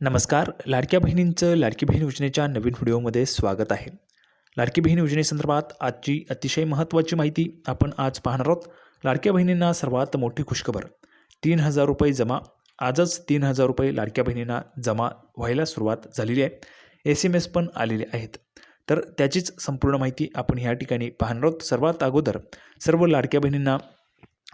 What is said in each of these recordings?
नमस्कार लाडक्या बहिणींचं लाडकी बहीण योजनेच्या नवीन व्हिडिओमध्ये स्वागत आहे. लाडकी बहीण योजनेसंदर्भात आजची अतिशय महत्त्वाची माहिती आपण आज पाहणार आहोत. लाडक्या बहिणींना सर्वात मोठी खुशखबर तीन हजार रुपये जमा आजच तीन हजार रुपये लाडक्या बहिणींना जमा व्हायला सुरुवात झालेली आहे. एस एम एस पण आलेले आहेत. तर त्याचीच संपूर्ण माहिती आपण ह्या ठिकाणी पाहणार आहोत. सर्वात अगोदर सर्व लाडक्या बहिणींना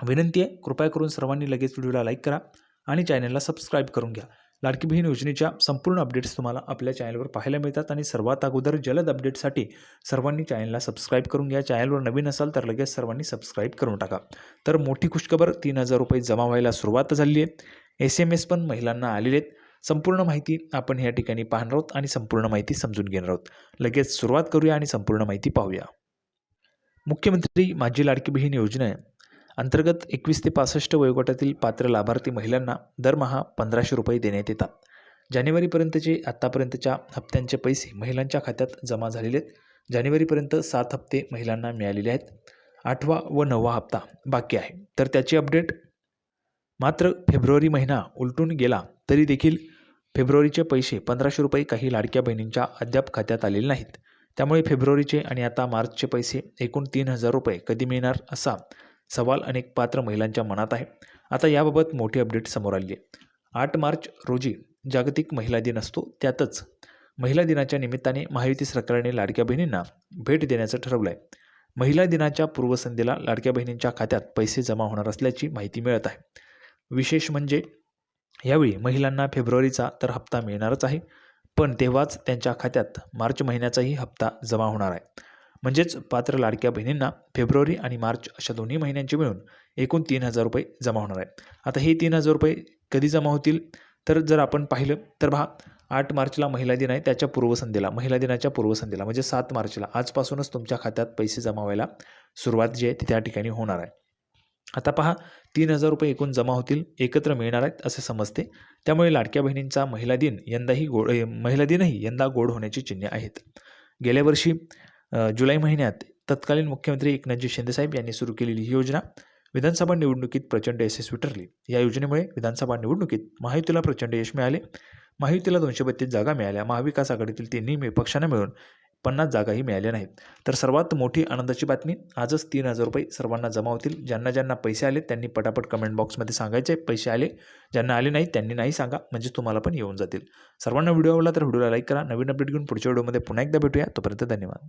विनंती आहे कृपया करून सर्वांनी लगेच व्हिडिओला लाईक करा आणि चॅनलला सबस्क्राईब करून घ्या. लाडकी बहीण योजनेच्या संपूर्ण अपडेट्स तुम्हाला आपल्या चॅनलवर पाहायला मिळतात आणि सर्वात अगोदर जलद अपडेटसाठी सर्वांनी चॅनलला सबस्क्राईब करून घ्या. चॅनलवर नवीन असाल तर लगेच सर्वांनी सबस्क्राईब करून टाका. तर मोठी खुशखबर तीन हजार रुपये जमा व्हायला सुरुवात झाली आहे. एस एम एस पण महिलांना आलेले आहेत. संपूर्ण माहिती आपण या ठिकाणी पाहणार आहोत आणि संपूर्ण माहिती समजून घेणार आहोत. लगेच सुरुवात करूया आणि संपूर्ण माहिती पाहूया. मुख्यमंत्री माझी लाडकी बहीण योजना अंतर्गत एकवीस ते पासष्ट वयोगटातील पात्र लाभार्थी महिलांना दरमहा पंधराशे रुपये देण्यात येतात. जानेवारीपर्यंतचे आत्तापर्यंतच्या हप्त्यांचे पैसे महिलांच्या खात्यात जमा झालेले आहेत. जानेवारीपर्यंत सात हप्ते महिलांना मिळालेले आहेत. आठवा व नववा हप्ता बाकी आहे. तर त्याची अपडेट? मात्र फेब्रुवारी महिना उलटून गेला तरी देखील फेब्रुवारीचे पैसे पंधराशे रुपये काही लाडक्या बहिणींच्या अद्याप खात्यात आलेले नाहीत. त्यामुळे फेब्रुवारीचे आणि आता मार्चचे पैसे एकूण तीन हजार रुपये कधी मिळणार असा सवाल अनेक पात्र महिलांच्या मनात आहे. आता याबाबत मोठी अपडेट समोर आली आहे. आठ मार्च रोजी जागतिक महिला दिन असतो त्यातच महिला दिनाच्या निमित्ताने महायुती सरकारने लाडक्या बहिणींना भेट देण्याचं ठरवलं आहे महिला दिनाच्या पूर्वसंध्येला लाडक्या बहिणींच्या खात्यात पैसे जमा होणार असल्याची माहिती मिळत आहे. विशेष म्हणजे यावेळी महिलांना फेब्रुवारीचा तर हप्ता मिळणारच आहे पण तेव्हाच त्यांच्या खात्यात मार्च महिन्याचाही हप्ता जमा होणार आहे. म्हणजेच पात्र लाडक्या बहिणींना फेब्रुवारी आणि मार्च अशा दोन्ही महिन्यांचे मिळून एकूण तीन हजार रुपये जमा होणार आहेत आता हे तीन हजार रुपये कधी जमा होतील? तर जर आपण पाहिलं तर पहा आठ मार्चला महिला दिन आहे त्याच्या पूर्वसंध्येला महिला दिनाच्या पूर्वसंध्येला म्हणजे सात मार्चला आजपासूनच तुमच्या खात्यात पैसे जमा व्हायला सुरुवात जी आहे ती त्या ठिकाणी होणार आहे. आता पहा तीन हजार रुपये एकूण जमा होतील एकत्र मिळणार आहेत असे समजते. त्यामुळे लाडक्या बहिणींचा महिला दिन यंदाही गोड महिला दिनही यंदा गोड होण्याची चिन्हे आहेत. गेल्या वर्षी जुलै महिन्यात तत्कालीन मुख्यमंत्री एकनाथजी शिंदेसाहेब यांनी सुरू केलेली ही योजना विधानसभा निवडणुकीत प्रचंड यशस्वी ठरली. या योजनेमुळे विधानसभा निवडणुकीत महायुतीला प्रचंड यश मिळाले. महायुतीला दोनशे बत्तीस जागा मिळाल्या. महाविकास आघाडीतील तिन्ही पक्षांना मिळून पन्नास जागाही मिळाल्या नाहीत. तर सर्वात मोठी आनंदाची बातमी आजच तीन हजार रुपये सर्वांना जमा होतील. ज्यांना ज्यांना पैसे आले त्यांनी पटापट कमेंट बॉक्समध्ये सांगायचे. पैसे आले ज्यांना आले नाहीत त्यांनी नाही सांगा. म्हणजे तुम्हाला पण येऊन जातील. सर्वांना व्हिडिओ आवडला तर व्हिडिओला लाईक करा. नवीन अपडेट घेऊन पुढच्या व्हिडिओमध्ये पुन्हा एकदा भेटूया. तोपर्यंत धन्यवाद.